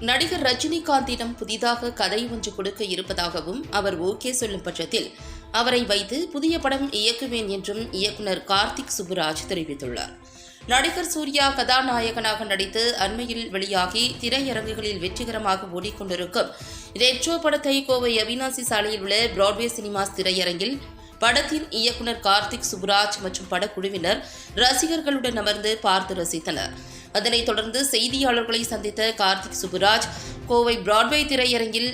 நடிகர் ரஜினிகாந்திடம் புதிதாக கதை ஒன்று கொடுக்க இருப்பதாகவும் அவர் ஓகே சொல்லும் பட்சத்தில் அவரை வைத்து புதிய படம் இயக்குவேன் என்றும் இயக்குனர் கார்த்திக் சுப்புராஜ் தெரிவித்துள்ளார். நடிகர் சூர்யா கதாநாயகனாக நடித்து அண்மையில் வெளியாகி திரையரங்குகளில் வெற்றிகரமாக ஓடிக்கொண்டிருக்கும் ரெட்ரோ படத்தை கோவை அவினாசி சாலையில் உள்ள பிராட்வே சினிமாஸ் திரையரங்கில் படத்தின் இயக்குனர் கார்த்திக் சுப்புராஜ் மற்றும் படக்குழுவினர் ரசிகர்களுடன் அமர்ந்து பார்த்து ரசித்தனர். அதனைத் தொடர்ந்து செய்தியாளர்களை சந்தித்த கார்த்திக் சுப்புராஜ் கோவை பிராட்வே திரையரங்கில்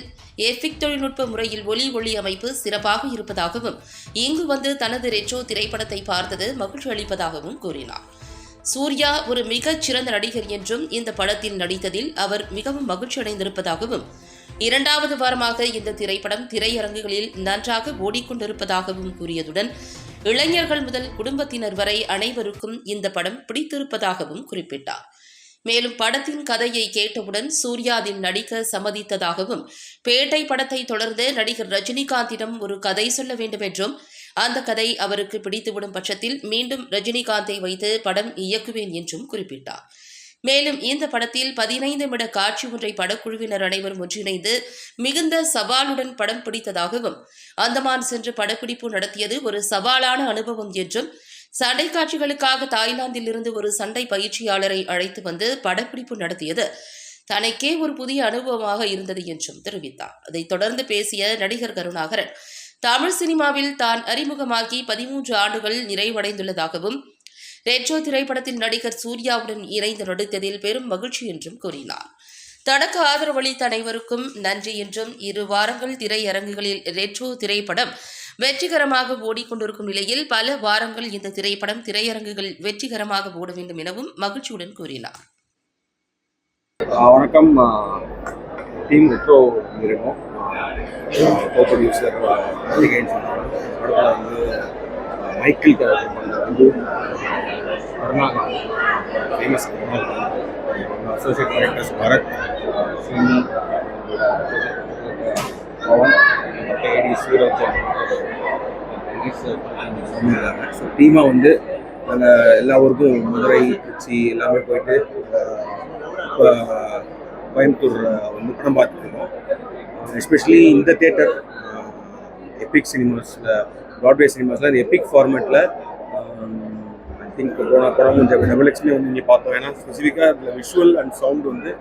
எஃபிக் தொழில்நுட்ப முறையில் ஒலி ஒளி அமைப்பு சிறப்பாக இருப்பதாகவும் இங்கு வந்து தனது ரெட்ரோ திரைப்படத்தை பார்த்தது மகிழ்ச்சி அளிப்பதாகவும் கூறினார். சூர்யா ஒரு மிகச் சிறந்த நடிகர் என்றும் இந்த படத்தில் நடித்ததில் அவர் மிகவும் மகிழ்ச்சி அடைந்திருப்பதாகவும் இரண்டாவது வாரமாக இந்த திரைப்படம் திரையரங்குகளில் நன்றாக ஓடிக்கொண்டிருப்பதாகவும் கூறியதுடன் இளைஞர்கள் முதல் குடும்பத்தினர் வரை அனைவருக்கும் இந்த படம் பிடித்திருப்பதாகவும் குறிப்பிட்டார். மேலும் படத்தின் கதையை கேட்டவுடன் சூர்யா நடிக்க சம்மதித்ததாகவும் பேட்டை படத்தை தொடர்ந்து நடிகர் ரஜினிகாந்திடம் ஒரு கதை சொல்ல வேண்டும் என்றும் அந்த கதை அவருக்கு பிடித்துவிடும் பட்சத்தில் மீண்டும் ரஜினிகாந்தை வைத்து படம் இயக்குவேன் என்றும் குறிப்பிட்டார். மேலும் இந்த படத்தில் பதினைந்து நிமிட காட்சி ஒன்றை படக்குழுவினர் அனைவரும் ஒன்றிணைந்து மிகுந்த சவாலுடன் படம் பிடித்ததாகவும் அந்தமான் சென்று படப்பிடிப்பு நடத்தியது ஒரு சவாலான அனுபவம் என்றும் சண்டை காட்சிகளுக்காக தாய்லாந்தில் இருந்து ஒரு சண்டை பயிற்சியாளரை அழைத்து வந்து படப்பிடிப்பு நடத்தியது. தனக்கே ஒரு புதிய அனுபவமாக இருந்தது என்றும் தெரிவித்தார். அதைத் தொடர்ந்து பேசிய நடிகர் கருணாகரன் தமிழ் சினிமாவில் தான் அறிமுகமாகி பதிமூன்று ஆண்டுகள் நிறைவடைந்துள்ளதாகவும் ரெட்ரோ திரைப்படத்தில் நடிகர் சூர்யாவுடன் இணைந்து நடித்ததில் பெரும் மகிழ்ச்சி என்றும் கூறினார். தனக்கு ஆதரவளித்த அனைவருக்கும் நன்றி என்றும் இரு வாரங்கள் திரையரங்குகளில் ரெட்ரோ திரைப்படம் வெற்றிகரமாக ஓடிக்கொண்டிருக்கும் நிலையில் பல வாரங்கள் இந்த திரைப்படம் திரையரங்குகள் வெற்றிகரமாக ஓட வேண்டும் எனவும் மகிழ்ச்சியுடன் கூறினார். வணக்கம். டீம் ரெட்ரோ இருக்கும் கோ ப்ரொடியூசர் கார்த்திகேயன் சொன்னாங்க படத்தில் வந்து ஆஹ் மைக்கேல் கேரக்டர் பண்ண வந்து Karunakaran famous associate directors Bharat Singh Pavan மற்ற ஸோ டீமாக வந்து நாங்கள் எல்லா ஊருக்கும் மதுரை திருச்சி எல்லாமே போயிட்டு இப்போ கோயம்புத்தூர் வந்து படம் பார்த்துருக்கோம் எஸ்பெஷலி இந்த தேட்டர் எபிக் சினிமாஸில் ப்ராட்வே சினிமாஸில் இந்த எபிக் ஃபார்மேட்டில் ஐ திங்க் போன படம் கொஞ்சம் டபுள் வந்து இங்கே பார்த்தோம். ஏன்னா ஸ்பெசிஃபிக்காக இதில் விஷுவல் அண்ட் சவுண்ட் வந்து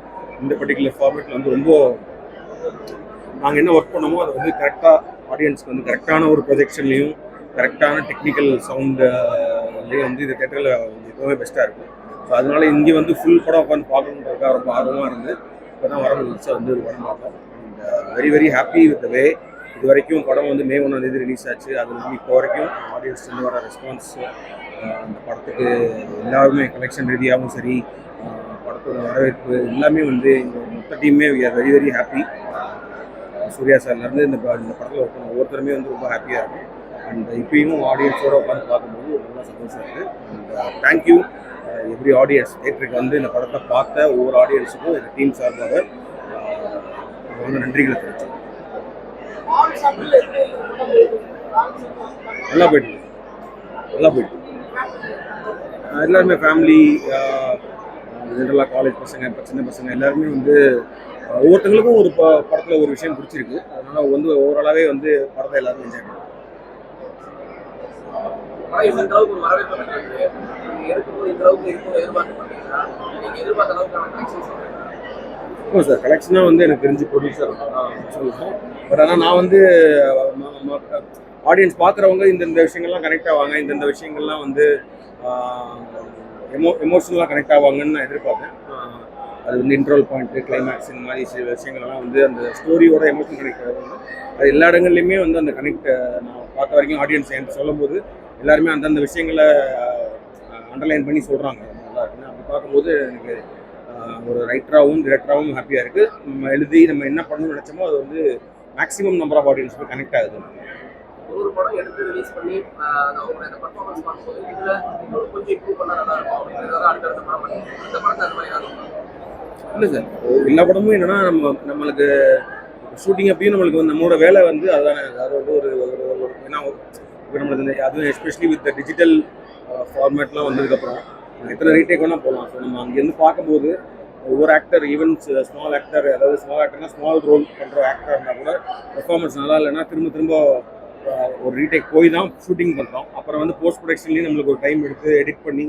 இந்த பர்டிகுலர் ஃபார்மேட்டில் வந்து ரொம்ப நாங்கள் என்ன ஒர்க் பண்ணோமோ அதை வந்து கரெக்டாக ஆடியன்ஸ்க்கு வந்து கரெக்டான ஒரு ப்ரொஜெக்ஷன்லையும் கரெக்டான டெக்னிக்கல் சவுண்டுலேயும் வந்து இந்த தேட்டரில் எப்போவுமே பெஸ்ட்டாக இருக்கும். ஸோ அதனால இங்கே வந்து ஃபுல் படம் உட்காந்து பார்க்கணுன்றதுக்காக ரொம்ப ஆர்வமாக இருந்து இப்போ தான் வர முடிச்சு வந்து ஒரு படம் பார்த்தோம். Very very happy with the way இது வரைக்கும் படம் வந்து மே ஒன்றாம் தேதி ரிலீஸ் ஆச்சு. அது வந்து இப்போ வரைக்கும் ஆடியன்ஸ் வந்து வர ரெஸ்பான்ஸ் அந்த படத்துக்கு எல்லாருமே கலெக்ஷன் ரீதியாகவும் சரி படத்தோட வரவேற்பு எல்லாமே வந்து மொத்த டீமே we are very very happy Surya சார்லேருந்து இந்த இந்த படத்தில் ஒருத்தர் ஒவ்வொருத்தருமே வந்து ரொம்ப ஹாப்பியாக இருக்கும். அண்ட் இப்பயும் ஆடியன்ஸோட உட்காந்து பார்க்கும்போது ரொம்ப சந்தோஷம் இருக்குது அண்ட் தேங்க்யூ எவ்ரி ஆடியன்ஸ் தேட்டருக்கு வந்து இந்த படத்தை பார்த்த ஒவ்வொரு ஆடியன்ஸுக்கும் எங்கள் டீம் சார்பாக uh, ரொம்ப நன்றிகளை தெரிவிச்சோம் நல்லா போயிட்டு நல்லா போயிட்டு எல்லாருமே ஃபேமிலி ஜென்ரலாக காலேஜ் பசங்க இப்போ சின்ன பசங்க எல்லாருமே வந்து ஒவ்வொருத்தங்களுக்கும் ஒரு படத்தில் ஒரு விஷயம் பிடிச்சிருக்கு. அதனால வந்து ஓவராலாகவே வந்து படத்தை எல்லாரும் என்ஜாய்? ஆமாம் சார் கலெக்ஷனாக வந்து எனக்கு தெரிஞ்சு ப்ரொடியூசர் சொல்லுவோம் பட் ஆனால் நான் வந்து ஆடியன்ஸ் பார்க்குறவங்க இந்தந்த விஷயங்கள்லாம் கனெக்ட் ஆவாங்க. இந்தந்த விஷயங்கள்லாம் வந்து எமோ எமோஷனலாக கனெக்ட் ஆவாங்கன்னு நான் எதிர்பார்த்தேன் அது வந்து இன்ட்ரோல் பாயிண்ட்டு கிளைமேக்ஸ் இந்த மாதிரி சில விஷயங்கள்லாம் வந்து அந்த ஸ்டோரியோட எமோஷன் கனெக்ட் ஆகும் அது எல்லா இடங்கள்லையுமே வந்து அந்த கனெக்ட் நான் பார்த்த வரைக்கும் ஆடியன்ஸ் என்கிட்ட சொல்லும்போது எல்லாருமே அந்தந்த விஷயங்களை அண்டர்லைன் பண்ணி சொல்கிறாங்க நல்லா இருக்குன்னு அப்படி பார்க்கும்போது எனக்கு ஒரு ரைட்டராகவும் டிரெக்டராகவும் ஹாப்பியாக இருக்குது நம்ம எழுதி நம்ம என்ன பண்ணணும்னு நினச்சோமோ அது வந்து மேக்ஸிமம் நம்பர் ஆஃப் ஆடியன்ஸ்க்கு கனெக்ட் ஆகுது. ஒரு படம் எடுத்து ரிலீஸ் பண்ணி அவங்களோட இன்னும் கொஞ்சம் இம்ப்ரூவ் பண்ணா நல்லா இருக்கும் அப்படின்றத அடுத்தடுத்த படம் பண்ணி இந்த படத்தை அந்த மாதிரி இல்லை சார் எல்லா படமும் என்னன்னா நம்ம நம்மளுக்கு ஷூட்டிங் அப்பயும் நம்மளுக்கு வந்து நம்மளோட வேலை வந்து அதுதானே அது வந்து ஒரு ஒரு ஏன்னா இப்போ நம்மளுக்கு இந்த அதுவும் எஸ்பெஷலி வித் டிஜிட்டல் ஃபார்மேட்லாம் வந்ததுக்கப்புறம் எத்தனை ரீடேக் வேணால் போகலாம் ஸோ நம்ம அங்கேருந்து பார்க்கும்போது ஒவ்வொரு ஆக்டர் ஈவன் ஸ்மால் ஆக்டர் அதாவது ஸ்மால் ஆக்டர்னா ஸ்மால் ரோல் பண்ணுற ஆக்டர் இருந்தால் கூட பெர்ஃபார்மன்ஸ் நல்லா இல்லைன்னா திரும்ப திரும்ப uh, ஒரு ரீடேக் போய் தான் ஷூட்டிங் பண்ணுறோம் அப்புறம் வந்து போஸ்ட் ப்ரொடக்ஷன்லேயும் நம்மளுக்கு ஒரு டைம் எடுத்து எடிட் பண்ணி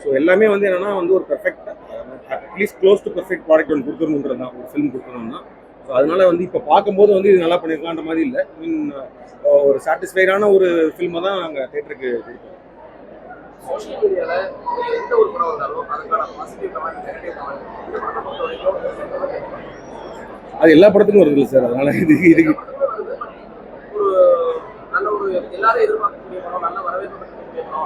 ஸோ எல்லாமே வந்து என்னென்னா வந்து ஒரு perfect at least close to perfect product ஒன்று கொடுத்துருணுன்றது தான் ஒரு ஃபிலிம் கொடுத்துருணும் தான் ஸோ அதனால வந்து இப்போ பார்க்கும்போது வந்து இது நல்லா பண்ணியிருக்கலான்ற மாதிரி இல்லை. மீன் ஒரு சாட்டிஸ்ஃபைடான ஒரு ஃபில்மை தான் நாங்கள் தேட்டருக்கு கொடுத்தோம். சோஷியல் மீடியால எந்த ஒரு படம் வந்தாலும் அதுக்கான பாசிட்டிவ் கமெண்ட் நெகட்டிவ் கமெண்ட் இந்த படத்தை பொறுத்த வரைக்கும் அது எல்லா படத்துக்கும் வருது சார் அதனால இது இதுக்கு ஒரு நல்ல ஒரு எல்லாரும் படம் நல்ல வரவேற்பு பெறக்கூடிய படம் அதற்கும் ஒரு நெகட்டிவான கமெண்ட்ஸ் நிறைய ஆமா,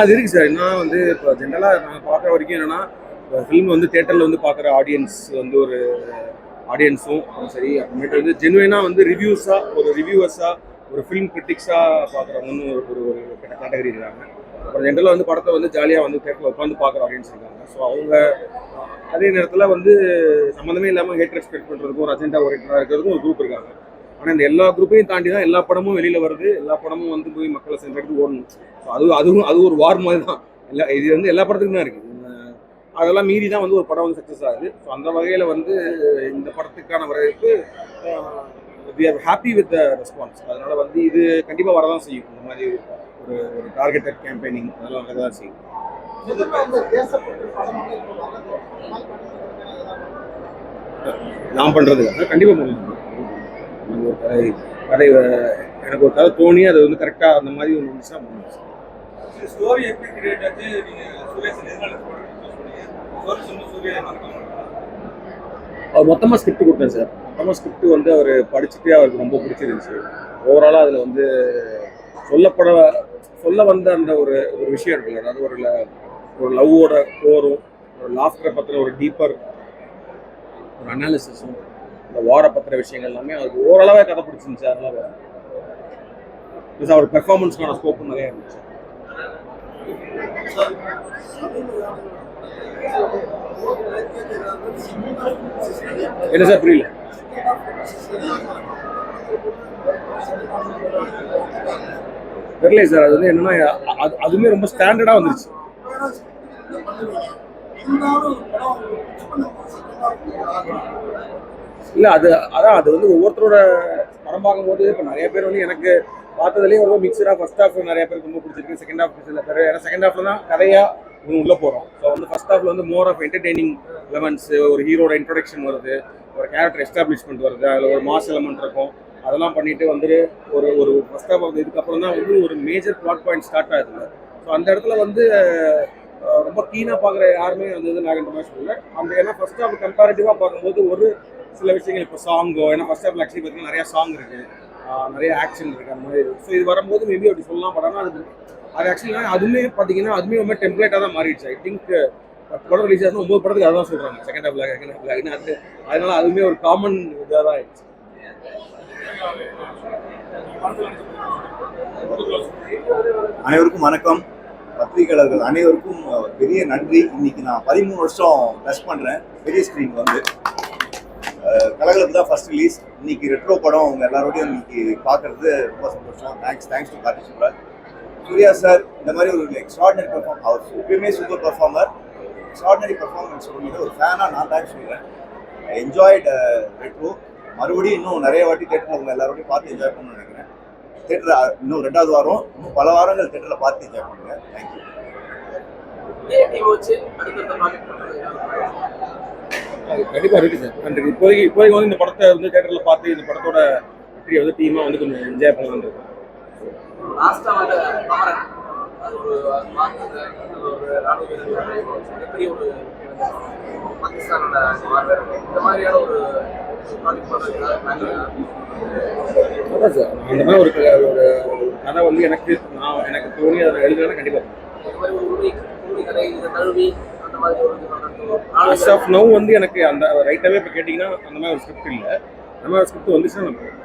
அது இருக்கு சார். நான் வந்து இப்போ ஜென்ரலாக நான் பார்க்குற வரைக்கும் என்னன்னா ஃபிலிம் வந்து தேட்டரில் வந்து பார்க்குற ஆடியன்ஸ் வந்து ஒரு ஆடியன்ஸும் சரி. அப்புறமேட்டு வந்து ஜென்வைனாக வந்து ரிவ்யூஸாக ஒரு ரிவ்யூவர்ஸாக ஒரு ஃபிலிம் கிரிட்டிக்ஸாக பார்க்குறவங்கன்னு ஒரு ஒரு ஒரு கேட்டகரி இருக்காங்க. அப்புறம் ஜென்ரலாக வந்து படத்தை வந்து ஜாலியாக வந்து தேட்டரில் உட்காந்து பார்க்குற ஆடியன்ஸ் இருக்காங்க. ஸோ அவங்க அதே நேரத்தில் வந்து சம்மந்தமே இல்லாமல் ஹேட் எக்ஸ்பெக்ட் பண்ணுறதுக்கும் ஒரு அஜெண்டா ஓரியன்டாக இருக்கிறதுக்கும் ஒரு குரூப் இருக்காங்க. ஆனால் இந்த எல்லா குரூப்பையும் தாண்டி தான் எல்லா படமும் வெளியில் வருது. எல்லா படமும் வந்து போய் மக்களை சென்றெடுத்து ஓடணும். ஸோ அது அதுவும் அது ஒரு வார் மாதிரி தான் எல்லா இது வந்து எல்லா படத்துக்கும் தான் இருக்குது அதெல்லாம் மீறி தான் வந்து ஒரு படம் வந்து சக்ஸஸ் ஆகுது. ஸோ அந்த வகையில் வந்து இந்த படத்துக்கான வரவேற்பு we are happy with the response அதனால் வந்து இது கண்டிப்பாக வரதான் செய்யும். இந்த மாதிரி ஒரு ஒரு டார்கெட்டட் கேம்பெயினிங் அதெல்லாம் வரதான் செய்யும். நான் பண்ணுறது கண்டிப்பாக பண்ணுவேன் எனக்கு கதை எனக்கு ஒரு கதை தோணி அது வந்து கரெக்டாக அந்த மாதிரி ஒன்று இருந்துச்சுன்னா பண்ணுவேன் ஸ்டோரி எப்படி கிரியேட் ஆச்சு? அவர் மொத்தமாக ஸ்கிரிப்ட் கொடுத்தேன் சார். மொத்தமாக ஸ்கிரிப்ட் வந்து அவர் படிச்சுட்டு அவருக்கு ரொம்ப பிடிச்சிருந்துச்சு. ஓவராலாக அதில் வந்து சொல்லப்பட சொல்ல வந்த அந்த ஒரு ஒரு விஷயம் இருக்குல்ல அதாவது ஒரு ஒரு லவ்வோட கோரும் ஒரு லாஃப்டரை பற்றின ஒரு டீப்பர் ஒரு அனாலிசிஸும் இந்த வார பத்திர விஷயங்கள் எல்லாமே அதுக்கு ஓரளவே கதை பிடிச்சிருந்துச்சு. அதனால ப்ளஸ் அவர் பெர்ஃபார்மன்ஸ்க்கான ஸ்கோப்பும் நிறைய இருந்துச்சு. என்ன சார் புரியல? தெரியல சார். அது வந்து என்னன்னா அது அதுவுமே ரொம்ப ஸ்டாண்டர்டா வந்துருச்சு. இல்லை அது அதான் அது வந்து ஒவ்வொருத்தரோட படம் பார்க்கும்போது இப்போ நிறைய பேர் வந்து எனக்கு பார்த்ததுலேயும் ரொம்ப மிக்சராக ஃபர்ஸ்ட் ஹாஃப் நிறைய பேருக்கு ரொம்ப பிடிச்சிருக்கு செகண்ட் ஹாஃப் சில பேர் ஏன்னா செகண்ட் ஹாஃப்ல தான் கதையாக இவங்க உள்ளே போகிறோம் ஸோ வந்து ஃபர்ஸ்ட் ஹாஃப்ல வந்து மோர் ஆஃப் என்டர்டெய்னிங் எலமெண்ட்ஸ் ஒரு ஹீரோட இன்ட்ரடக்ஷன் வருது ஒரு கேரக்டர் எஸ்டாப்ளிஷ்மெண்ட் வருது அதில் ஒரு மாஸ் எலமெண்ட் இருக்கும். அதெல்லாம் பண்ணிட்டு வந்துட்டு ஒரு ஒரு ஃபர்ஸ்ட் ஹாஃப் வந்து இதுக்கப்புறம் தான் வந்து ஒரு மேஜர் பிளாட் பாயிண்ட் ஸ்டார்ட் ஆகுது. ஸோ அந்த இடத்துல வந்து ரொம்ப கீனாக பார்க்குற யாருமே வந்து இது நாகன்ற மாதிரி சொல்லல அந்த ஏன்னா ஃபர்ஸ்ட் ஹாஃப் கம்பேரிட்டிவாக பார்க்கும்போது ஒரு சில விஷயங்கள் இப்போ சாங்கோ ஏன்னா ஃபர்ஸ்ட் ஆஃப் ஆக்சுவலி பார்த்தீங்கன்னா நிறைய சாங் இருக்கு. நிறைய ஆக்ஷன் இருக்கு அந்த மாதிரி. ஸோ இது வரும்போது மேபி அப்படி சொல்லலாம் பட் ஆனால் அது அது ஆக்சுவலி அதுவுமே பார்த்தீங்கன்னா அதுவுமே ரொம்ப டெம்ப்ளேட்டாக தான் மாறிடுச்சு. ஐ திங்க் படம் ரிலீஸ் ஆகும் ஒம்பது படத்துக்கு அதான் சொல்கிறாங்க செகண்ட் ஹாஃப் செகண்ட் ஹாஃப்ல அது அதனால அதுவுமே ஒரு காமன் இதாக தான் ஆயிடுச்சு. அனைவருக்கும் வணக்கம். பத்திரிகையாளர்கள் அனைவருக்கும் பெரிய நன்றி. இன்னைக்கு நான் பதிமூணு வருஷம் டச் பண்ணுறேன் பெரிய ஸ்க்ரீன் வந்து. கலகலப்பு தான் ஃபர்ஸ்ட் ரிலீஸ் இன்னைக்கு ரெட்ரோ படம் அவங்க எல்லாரோடையும் இன்னைக்கு பார்க்கறது ரொம்ப சந்தோஷம். Thanks thanks to Karthik Subbaraj Surya sir இந்த மாதிரி ஒரு எக்ஸ்ட்ராடினரி பெர்ஃபார்ம் அவர் எப்பயுமே சூப்பர் பெர்ஃபார்மர் எக்ஸ்ட்ராடினரி பெர்ஃபார்மன்ஸ் சொல்லும்போது ஒரு ஃபேனாக நான் தேங்க்ஸ் சொல்கிறேன் என்ஜாய்ட் ரெட்ரோ மறுபடியும் இன்னும் நிறைய வாட்டி தேட்டரில் அவங்க எல்லாரோடையும் பார்த்து என்ஜாய் பண்ணணும்னு நினைக்கிறேன். தேட்டர் uh, இன்னும் ரெண்டாவது வாரம் இன்னும் பல வாரங்கள் தேட்டரில் பார்த்து என்ஜாய் பண்ணுங்கள் தேங்க்யூ அது கண்டிப்பா இருக்கு சார். நன்றி. இப்போதைக்கு இப்போதைக்கு வந்து இந்த படத்தை வந்து தேட்டரில் பார்த்து இந்த படத்தோட வெற்றியை வந்து டீமாக வந்து கொஞ்சம் என்ஜாய் பண்ணலாம்னு இருக்கோம். லாஸ்டா வந்த கமரன் அது ஒரு பார்த்தது அது ஒரு ராணுவ வீரர் மிகப்பெரிய ஒரு பாகிஸ்தானோட இந்த மாதிரியான ஒரு அதான் சார். அந்த மாதிரி ஒரு ஒரு கதை வந்து எனக்கு நான் எனக்கு தோணி அதை எழுதுனா கண்டிப்பாக ஃபர்ஸ்ட் ஆஃப் நோ வந்து எனக்கு அந்த ரைட்டாகவே இப்போ கேட்டிங்கன்னா அந்த மாதிரி ஒரு ஸ்கிரிப்ட் இல்லை. அந்த மாதிரி ஸ்கிரிப்ட் வந்துச்சுன்னா இருக்காங்க.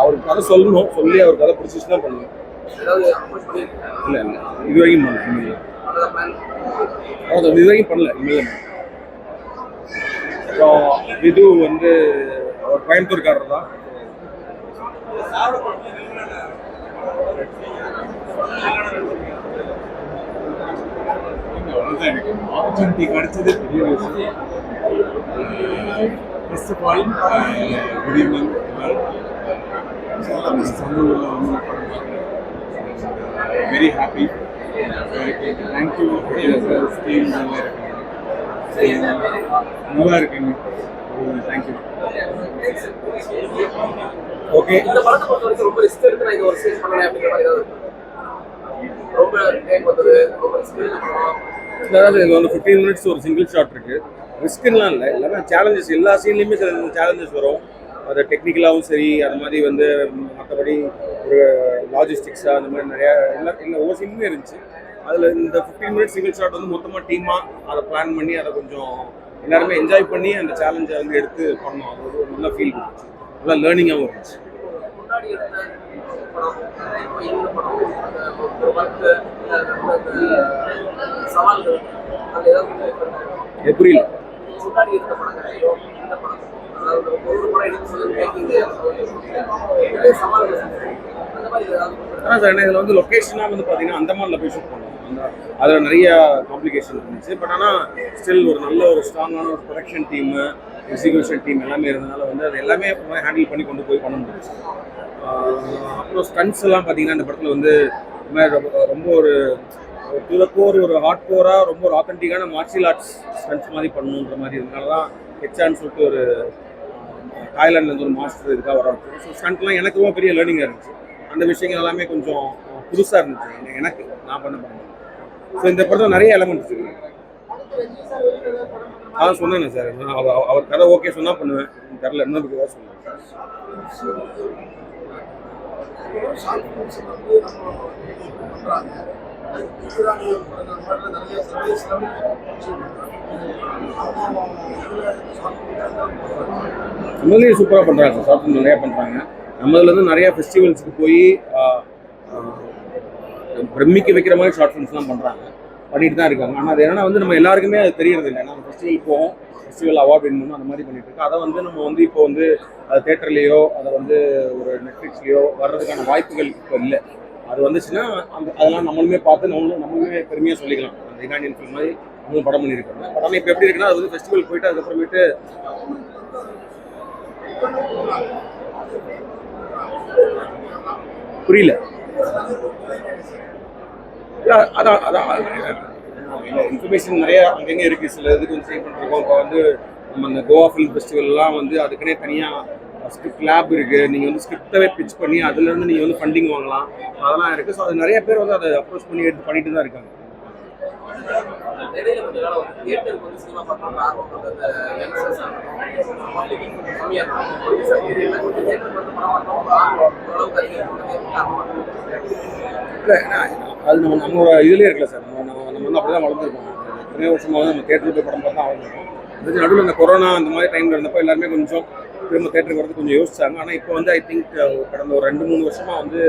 அவர் கதை சொல்லணும் சொல்லி அவர் கதை பிடிச்சிச்சுன்னா பண்ணியிருக்கேன் இல்லை இல்லை. இது வரைக்கும் பண்ணல இனிமேல் அதான் இது வரைக்கும் பண்ணல இனிமேல் அப்புறம் விது வந்து அவர் கோயம்புத்தூர்காரர் தான். எனக்கு ஆப்பர்ச்சுனிட்டி கிடைச்சது பெரிய விஷயம் first of all good evening சொந்த ஊரில் வந்து வெரி ஹாப்பி தேங்க்யூ நல்லா இருக்குங்க நல்லா இருக்குங்க தேங்க்யூ ஓகே இந்த படத்தை பொறுத்த வரைக்கும் ரொம்ப ரிஸ்க் எடுத்து நான் இந்த ஒரு சீன் பண்ணேன் அப்படிங்கிற மாதிரி ஏதாவது? ரொம்ப டைம் வந்தது ரொம்ப ரிஸ்க் அதாவது இது வந்து ஃபிஃப்டீன் மினிட்ஸ் ஒரு சிங்கிள் ஷாட் இருக்கு. ரிஸ்க்குலாம் இல்லை. எல்லாமே சேலஞ்சஸ் எல்லா சீன்லேயுமே சில சேலஞ்சஸ் வரும். அது டெக்னிக்கலாகவும் சரி அது மாதிரி வந்து மற்றபடி ஒரு லாஜிஸ்டிக்ஸாக அந்த மாதிரி நிறையா எல்லா எல்லா ஒவ்வொரு சீனுமே இருந்துச்சு. அதில் இந்த ஃபிஃப்டீன் மினிட்ஸ் சிங்கிள் ஷாட் வந்து மொத்தமாக டீமாக அதை பிளான் பண்ணி அதை கொஞ்சம் எல்லாருமே என்ஜாய் பண்ணி அந்த சேலஞ்சை வந்து எடுத்து பண்ணோம் அது ஒரு நல்ல ஃபீல் இருந்துச்சு நல்லா லேர்னிங்காகவும் இருந்துச்சு. முன்னாடி படம் படம் சவால்கள் அது புரியல முன்னாடி இந்த படம் சவால்கள் சார் இதில் வந்து லொக்கேஷனாக வந்து பார்த்தீங்கன்னா அந்தமான் லொக்கேஷன் அதில் நிறைய காம்ப்ளிகேஷன் இருந்துச்சு. பட் ஆனால் ஸ்டில் ஒரு நல்ல ஒரு ஸ்ட்ராங்கான ஒரு ப்ரொடக்ஷன் டீமு எக்ஸிக்யூஷன் டீம் எல்லாமே இருந்தனால வந்து அது எல்லாமே ஹேண்டில் பண்ணி கொண்டு போய் பண்ண முடிஞ்சுச்சு அப்புறம் ஸ்டன்ஸ் எல்லாம் பார்த்தீங்கன்னா இந்த படத்தில் வந்து மாதிரி ரொம்ப- ரொம்ப ஒரு துளக்கோர் ஒரு ஹார்ட் கோராக ரொம்ப ஒரு ஆத்தென்டிக்கான மார்ஷியல் ஆர்ட்ஸ் ஸ்டன்ஸ் மாதிரி பண்ணணுன்ற மாதிரி இருந்தனால தான் ஹெச்ஆன்னு சொல்லிட்டு ஒரு தாய்லாண்ட்லேருந்து ஒரு மாஸ்டர் இதுக்காக வர ஸோ ஸ்டண்ட்லாம் எனக்கு ரொம்ப பெரிய லேர்னிங்காக இருந்துச்சு. அந்த விஷயங்கள் எல்லாமே கொஞ்சம் புதுசாக இருந்துச்சு. எனக்கு- நான் பண்ண பண்ணேன் ஸோ இந்த படத்தில் நிறைய எலமெண்ட்ஸ் இருக்கு. அதான் சொன்னேன் சார் நான் அவ- அவர் கதை ஓகே சொன்னால் பண்ணுவேன். தெரில இன்னொரு கதை சொன்னேன். நம்மளே சூப்பராக பண்ணுறாங்க சார் ஷார்ட் ஃபிலிம் நிறையா பண்ணுறாங்க நம்மதுலேருந்து நிறையா ஃபெஸ்டிவல்ஸ்க்கு போய் பிரமிக்க வைக்கிற மாதிரி ஷார்ட் ஃபிலிம்ஸ்லாம் பண்ணுறாங்க பண்ணிட்டு தான் இருக்காங்க. ஆனால் அது என்னன்னா வந்து நம்ம எல்லாருக்குமே அது தெரியறது இல்லை. நம்ம ஃபெஸ்டிவல் போவோம் ஃபெஸ்டிவல் அவார்ட் வின் பண்ணும் அந்த மாதிரி பண்ணிட்டு இருக்கோம் அதை வந்து நம்ம வந்து இப்போ வந்து அது தேட்டர்லேயோ அதை வந்து ஒரு நெட்ஃப்ளிக்ஸ்லேயோ வர்றதுக்கான வாய்ப்புகள் இப்போ இல்லை. அது வந்துச்சுன்னா அந்த அதெல்லாம் நம்மளுமே பார்த்து நம்மளும் நம்மளுமே பெருமையாக சொல்லிக்கலாம். அந்த இரானியன் ஃபிலிம் மாதிரி நம்மளும் படம் பண்ணியிருக்காங்க படம் இப்போ எப்படி இருக்குன்னா அது வந்து ஃபெஸ்டிவல் போயிட்டு அதுக்கப்புறமேட்டு புரியல. அதான் அதான் இன்ஃபர்மேஷன் நிறைய அங்கங்கே இருக்கு. சில இது கொஞ்சம் சேவ் பண்ணிருக்கோம் இப்போ வந்து நம்ம இந்த கோவா ஃபிலிம் ஃபெஸ்டிவல்லாம் வந்து அதுக்குன்னே தனியாக ஸ்கிரிப்ட் லேப் இருக்கு. நீங்க வந்து ஸ்கிரிப்டவே பிச் பண்ணி அதுல இருந்து நீங்க வந்து ஃபண்டிங் வாங்கலாம். அதெல்லாம் இருக்கு. ஸோ அது நிறைய பேர் வந்து அதை அப்ரோச் பண்ணி எடுத்து பண்ணிட்டு தான் இருக்காங்க. வந்து வந்து வந்து இல்லை அது நம்ம நம்மளோட இதுலேயே இருக்கல சார் நம்ம நம்ம நம்ம வந்து அப்படி தான் வளர்ந்துருக்கோம் எத்தனை வருஷமாக வந்து நம்ம தேட்டருக்கு போய் படம் பார்த்து தான் வளர்ந்துருக்கோம் அதுக்கு நடுவில் இந்த கொரோனா அந்த மாதிரி டைமில் இருந்தப்போ எல்லாருமே கொஞ்சம் திரும்ப தேட்டருக்கு வரது கொஞ்சம் யோசிச்சாங்க ஆனால் இப்போ வந்து ஐ திங்க் கடந்த ஒரு ரெண்டு மூணு வருஷமாக வந்து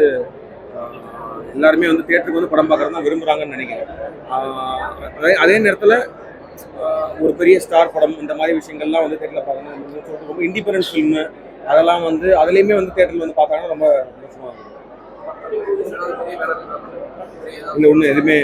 எல்லாருமே வந்து தேட்டருக்கு வந்து படம் பார்க்குறது தான் விரும்புகிறாங்கன்னு நினைக்கிறேன் அதே அதே நேரத்தில் ஒரு பெரிய ஸ்டார் படம் இந்த மாதிரி விஷயங்கள்லாம் வந்து தேட்டரில் பார்க்கணும் ரொம்ப இண்டிபெண்டன்ஸ் ஃபில்மு அதெல்லாம் வந்து அதுலேயுமே வந்து தேட்டரில் வந்து பார்த்தாங்கன்னா ரொம்ப சந்தோஷமாக இருக்கும் இல்லை ஒன்றும் எதுவுமே